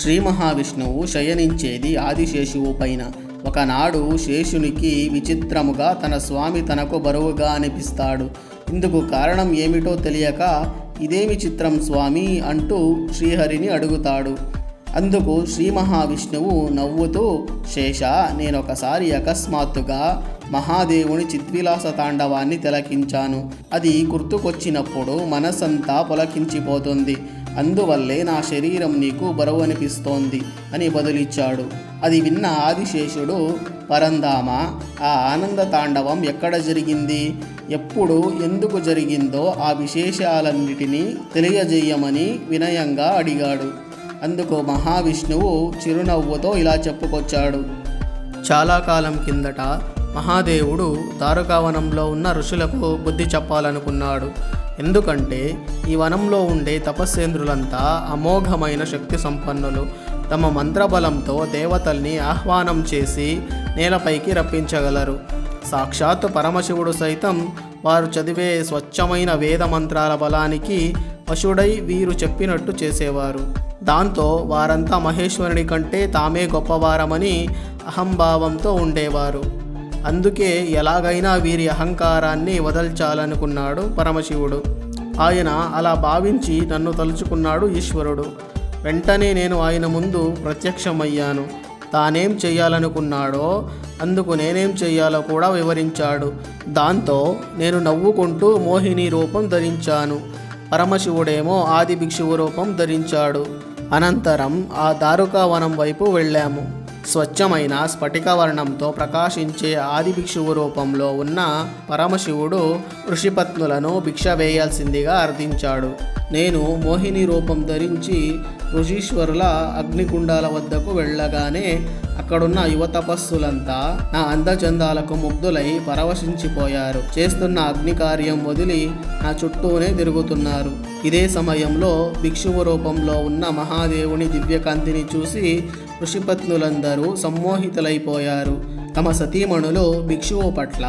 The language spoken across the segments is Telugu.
శ్రీ మహావిష్ణువు శయనించేది ఆదిశేషువు పైన. ఒకనాడు శేషునికి విచిత్రముగా తన స్వామి తనకు బరువుగా అనిపిస్తాడు. ఇందుకు కారణం ఏమిటో తెలియక ఇదేమి చిత్రం స్వామి అంటూ శ్రీహరిని అడుగుతాడు. అందుకు శ్రీ మహావిష్ణువు నవ్వుతూ శేష నేనొకసారి అకస్మాత్తుగా మహాదేవుని చిద్విలాస తాండవాన్ని తిలకించాను. అది గుర్తుకొచ్చినప్పుడు మనసంతా పులకించిపోతుంది. అందువల్లే నా శరీరం నీకు బరువు అనిపిస్తోంది అని బదులిచ్చాడు. అది విన్న ఆదిశేషుడు పరంధామ ఆ ఆనంద తాండవం ఎక్కడ జరిగింది? ఎప్పుడు ఎందుకు జరిగిందో ఆ విశేషాలన్నిటినీ తెలియజేయమని వినయంగా అడిగాడు. అందుకు మహావిష్ణువు చిరునవ్వుతో ఇలా చెప్పుకొచ్చాడు. చాలా కాలం కిందట మహాదేవుడు దారుకావనంలో ఉన్న ఋషులకు బుద్ధి చెప్పాలనుకున్నాడు. ఎందుకంటే ఈ వనంలో ఉండే తపస్సేంద్రులంతా అమోఘమైన శక్తి సంపన్నులు. తమ మంత్రబలంతో దేవతల్ని ఆహ్వానం చేసి నేలపైకి రప్పించగలరు. సాక్షాత్ పరమశివుడు సైతం వారు చదివే స్వచ్ఛమైన వేద మంత్రాల బలానికి పశుడై వీరు చెప్పినట్టు చేసేవారు. దాంతో వారంతా మహేశ్వరుడి కంటే తామే గొప్పవారమని అహంభావంతో ఉండేవారు. అందుకే ఎలాగైనా వీరి అహంకారాన్ని వదల్చాలనుకున్నాడు పరమశివుడు. ఆయన అలా భావించి నన్ను తలుచుకున్నాడు ఈశ్వరుడు. వెంటనే నేను ఆయన ముందు ప్రత్యక్షమయ్యాను. తానేం చేయాలనుకున్నాడో అందుకు నేనేం చేయాలో కూడా వివరించాడు. దాంతో నేను నవ్వుకుంటూ మోహిని రూపం ధరించాను. పరమశివుడేమో ఆది భిక్షువు రూపం ధరించాడు. అనంతరం ఆ దారుకావనం వైపు వెళ్ళాము. స్వచ్ఛమైన స్ఫటిక వర్ణంతో ప్రకాశించే ఆదిభిక్షువు రూపంలో ఉన్న పరమశివుడు ఋషిపత్నులను భిక్ష వేయాల్సిందిగా అర్థించాడు నేను మోహిని రూపం ధరించి ఋషీశ్వరుల అగ్నికుండాల వద్దకు వెళ్ళగానే అక్కడున్న యువ తపస్సులంతా నా అందచందాలకు ముగ్ధులై పరవశించిపోయారు. చేస్తున్న అగ్ని కార్యం వదిలి నా చుట్టూనే తిరుగుతున్నారు. ఇదే సమయంలో భిక్షువు రూపంలో ఉన్న మహాదేవుని దివ్యకాంతిని చూసి ఋషిపత్నులందరూ సమ్మోహితులైపోయారు. తమ సతీమణులు భిక్షువు పట్ల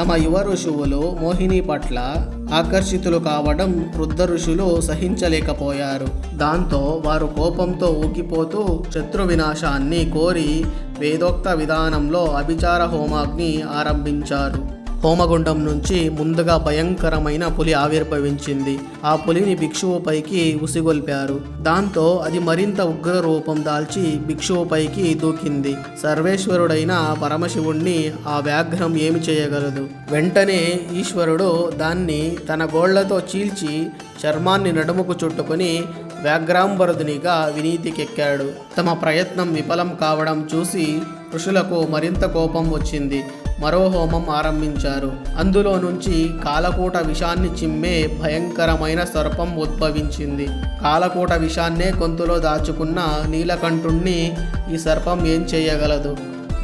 తమ యువ ఋషువులు మోహిని పట్ల ఆకర్షితులు కావడం వృద్ధ ఋషులు సహించలేకపోయారు. దాంతో వారు కోపంతో ఊగిపోతూ శత్రు వినాశాన్ని కోరి వేదోక్త విధానంలో అభిచార హోమాగ్ని ఆరంభించారు. హోమగుండం నుంచి ముందుగా భయంకరమైన పులి ఆవిర్భవించింది. ఆ పులిని భిక్షువుపైకి ఉసిగొల్పారు. దాంతో అది మరింత ఉగ్ర రూపం దాల్చి భిక్షువుపైకి దూకింది. సర్వేశ్వరుడైన పరమశివుణ్ణి ఆ వ్యాఘ్రం ఏమి చేయగలదు? వెంటనే ఈశ్వరుడు దాన్ని తన గోళ్ళతో చీల్చి చర్మాన్ని నడుముకు చుట్టుకొని వ్యాఘ్రాంబరుదునిగా వినీతికెక్కాడు. తమ ప్రయత్నం విఫలం కావడం చూసి ఋషులకు మరింత కోపం వచ్చింది. మరో హోమం ఆరంభించారు. అందులో నుంచి కాలకూట విషాన్ని చిమ్మే భయంకరమైన సర్పం ఉద్భవించింది. కాలకూట విషాన్నే గొంతులో దాచుకున్న నీలకంఠుణ్ణి ఈ సర్పం ఏం చేయగలదు?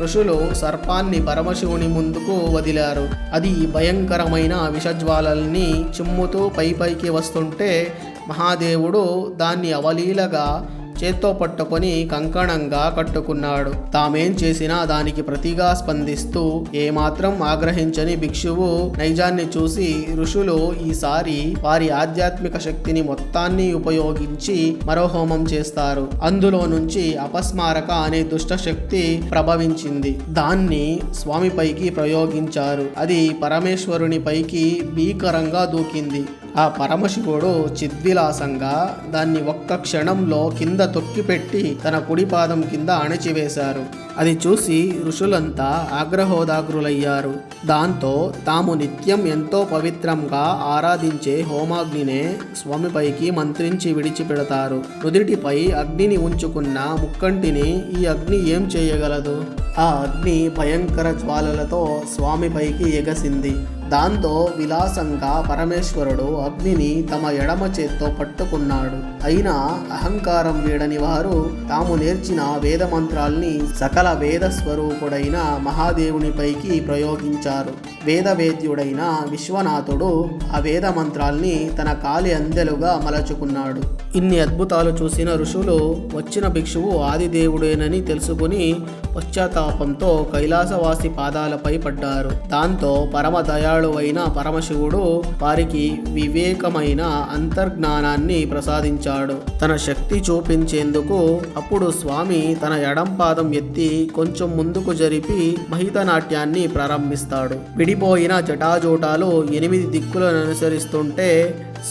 ఋషులు సర్పాన్ని పరమశివుని ముందుకు వదిలారు. అది భయంకరమైన విషజ్వాలల్ని చిమ్ముతూ పైపైకి వస్తుంటే మహాదేవుడు దాన్ని అవలీలగా చేత్తో పట్టుకొని కంకణంగా కట్టుకున్నాడు. తామేం చేసినా దానికి ప్రతిగా స్పందిస్తూ ఏమాత్రం ఆగ్రహించని భిక్షువు నైజాన్ని చూసి ఋషులు ఈసారి వారి ఆధ్యాత్మిక శక్తిని మొత్తాన్ని ఉపయోగించి మరో హోమం చేస్తారు. అందులో నుంచి అపస్మారక అనే దుష్ట శక్తి ప్రభవించింది. దాన్ని స్వామిపైకి ప్రయోగించారు. అది పరమేశ్వరుని పైకి భీకరంగా దూకింది. ఆ పరమశివుడు చిద్విలాసంగా దాన్ని ఒక్క క్షణంలో కింద తొక్కిపెట్టి తన కుడి పాదం కింద అణచివేశారు. అది చూసి ఋషులంతా ఆగ్రహోదాగ్రులయ్యారు. దాంతో తాము నిత్యం ఎంతో పవిత్రంగా ఆరాధించే హోమాగ్నినే స్వామిపైకి మంత్రించి విడిచిపెడతారు. నుదిటిపై అగ్నిని ఉంచుకున్న ముక్కంటిని ఈ అగ్ని ఏం చేయగలదు? ఆ అగ్ని భయంకర జ్వాలలతో స్వామిపైకి ఎగసింది. దాంతో విలాసంగా పరమేశ్వరుడు అగ్నిని తమ ఎడమ చేత్తో పట్టుకున్నాడు. అయినా అహంకారం వీడని వారు తాము నేర్చిన వేద మంత్రాల్ని సకల వేద స్వరూపుడైన మహాదేవునిపైకి ప్రయోగించారు. వేదవేద్యుడైన విశ్వనాథుడు ఆ వేద మంత్రాల్ని తన కాలి అందెలుగా మలచుకున్నాడు. ఇన్ని అద్భుతాలు చూసిన ఋషులు వచ్చిన భిక్షువు ఆదిదేవుడేనని తెలుసుకుని పశ్చాత్తాపంతో కైలాసవాసి పాదాలపై పడ్డారు. దాంతో పరమదయా దయాళువైన పరమశివుడు వారికి వివేకమైన అంతర్జ్ఞానాన్ని ప్రసాదించాడు. తన శక్తి చూపించేందుకు అప్పుడు స్వామి తన ఎడం పాదం ఎత్తి కొంచెం ముందుకు జరిపి మహితనాట్యాన్ని ప్రారంభిస్తాడు. విడిపోయిన జటాజూటాలు ఎనిమిది దిక్కులను అనుసరిస్తుంటే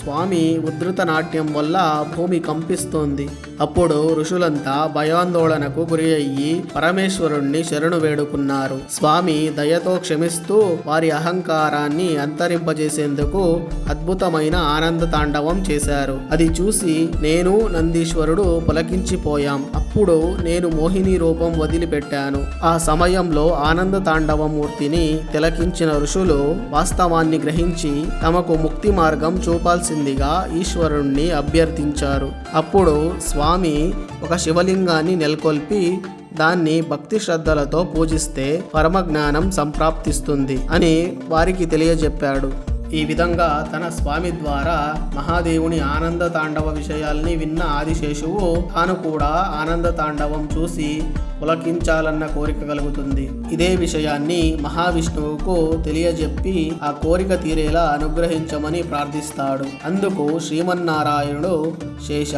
స్వామి ఉద్ధృత నాట్యం వల్ల భూమి కంపిస్తోంది. అప్పుడు ఋషులంతా భయాందోళనకు గురి అయ్యి పరమేశ్వరుణ్ణి శరణు వేడుకున్నారు. స్వామి దయతో క్షమిస్తూ వారి అహంకారాన్ని అంతరింపజేసేందుకు అద్భుతమైన ఆనంద తాండవం చేశారు. అది చూసి నేను నందీశ్వరుడు పులకించిపోయాం. అప్పుడు నేను మోహిని రూపం వదిలిపెట్టాను. ఆ సమయంలో ఆనంద తాండవ మూర్తిని తిలకించిన ఋషులు వాస్తవాన్ని గ్రహించి తమకు ముక్తి మార్గం చూపాల్సిందిగా ఈశ్వరుణ్ణి అభ్యర్థించారు. అప్పుడు స్వామి ఒక శివలింగాన్ని నెలకొల్పి దాన్ని భక్తి శ్రద్ధలతో పూజిస్తే పరమజ్ఞానం సంప్రాప్తిస్తుంది అని వారికి తెలియజెప్పాడు. ఈ విధంగా తన స్వామి ద్వారా మహాదేవుని ఆనంద తాండవ విషయాల్ని విన్న ఆదిశేషువు తాను కూడా ఆనంద తాండవం చూసి పులకించాలన్న కోరిక కలుగుతుంది. ఇదే విషయాన్ని మహావిష్ణువుకు తెలియజెప్పి ఆ కోరిక తీరేలా అనుగ్రహించమని ప్రార్థిస్తాడు. అందుకు శ్రీమన్నారాయణుడు శేష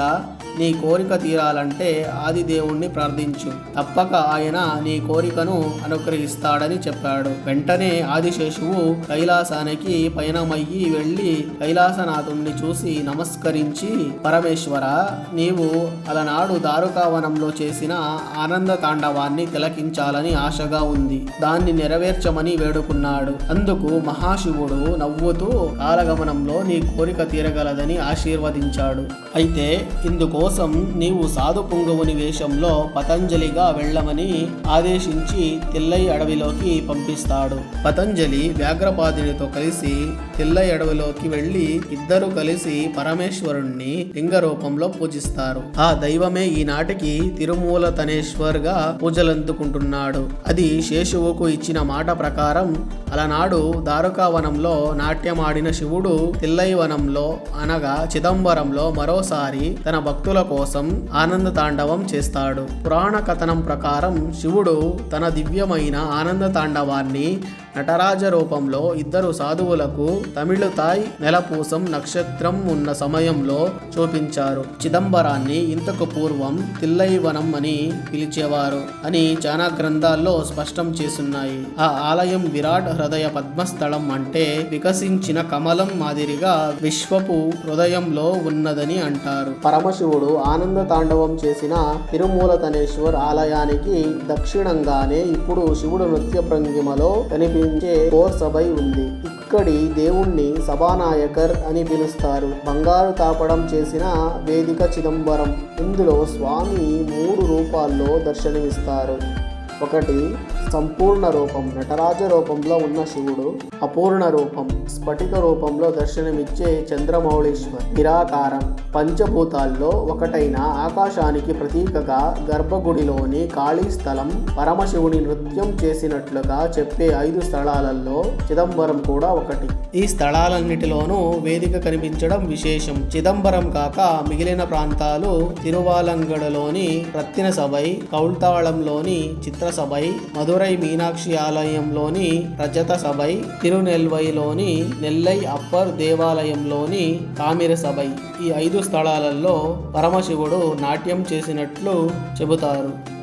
నీ కోరిక తీరాలంటే ఆదిదేవుణ్ణి ప్రార్థించు. తప్పక ఆయన నీ కోరికను అనుగ్రహిస్తాడని చెప్పాడు. వెంటనే ఆదిశేషువు కైలాసానికి పయనమయ్యి వెళ్ళి కైలాసనాథుణ్ణి చూసి నమస్కరించి పరమేశ్వర నీవు అలనాడు దారుకావనంలో చేసిన ఆనంద తాండవాన్ని తిలకించాలని ఆశగా ఉంది. దాన్ని నెరవేర్చమని వేడుకున్నాడు. అందుకు మహాశివుడు నవ్వుతూ కాలగమనంలో నీ కోరిక తీరగలదని ఆశీర్వదించాడు. అయితే ఇందుకోసం నీవు సాధు పుంగవుని వేషంలో పతంజలిగా వెళ్ళమని ఆదేశించి తిల్లై అడవిలోకి పంపిస్తాడు. పతంజలి వ్యాఘ్రపాదునితో కలిసి తిల్లై అడవిలోకి వెళ్ళి ఇద్దరు కలిసి పరమేశ్వరుణ్ణి లింగ రూపంలో పూజిస్తారు. ఆ దైవమే ఈనాటికి తిరుమూల తనేశ్వర్గా పూజలందుకుంటున్నాడు. అది శేషువుకు ఇచ్చిన మాట ప్రకారం అలనాడు దారుకావనంలో నాట్యమాడిన శివుడు తిల్లైవనంలో అనగా చిదంబరంలో మరోసారి తన భక్తుల కోసం ఆనంద తాండవం చేస్తాడు. పురాణ కథనం ప్రకారం శివుడు తన దివ్యమైన ఆనంద తాండవాన్ని నటరాజ రూపంలో ఇద్దరు సాధువులకు తమిళ తాయ్ నెలపూసం నక్షత్రం ఉన్న సమయంలో చూపించారు. చిదంబరాన్ని ఇంతకు పూర్వం తిల్లైవనం అని పిలిచేవారు అని చాలా గ్రంథాల్లో స్పష్టం చేసున్నాయి ఆ ఆలయం విరాట్ హృదయ పద్మస్థలం అంటే వికసించిన కమలం మాదిరిగా విశ్వపు హృదయంలో ఉన్నదని అంటారు. పరమశివుడు ఆనంద తాండవం చేసిన తిరుమూలతనేశ్వర్ ఆలయానికి దక్షిణంగానే ఇప్పుడు శివుడు నృత్య భంగిమలో కనిపించే కోర్ సభై ఉంది. ఇక్కడి దేవుణ్ణి సభానాయకర్ అని పిలుస్తారు. బంగారు తాపడం చేసిన వేదిక చిదంబరం. ఇందులో స్వామి మూడు రూపాల్లో దర్శనమిస్తారు. ఒకటి సంపూర్ణ రూపం నటరాజ రూపంలో ఉన్న శివుడు అపూర్ణ రూపం స్ఫటిక రూపంలో దర్శనమిచ్చే చంద్రమౌళీశ్వర్. నిరాకారం పంచభూతాల్లో ఒకటైన ఆకాశానికి ప్రతీకగా గర్భగుడిలోని ఖాళీ స్థలం పరమశివుని నృత్యం చేసినట్లుగా చెప్పే ఐదు స్థలాలలో చిదంబరం కూడా ఒకటి. ఈ స్థలాలన్నిటిలోనూ వేదిక కనిపించడం విశేషం. చిదంబరం కాక మిగిలిన ప్రాంతాలు తిరువాలంగడలోని రత్తిన సభై కౌల్తాళంలోని సభై మధురై మీనాక్షి ఆలయంలోని రజత సభై తిరునెల్వైలోని నెల్లై అప్పర్ దేవాలయంలోని కామిర సభై ఈ ఐదు స్థలాలలో పరమశివుడు నాట్యం చేసినట్లు చెబుతారు.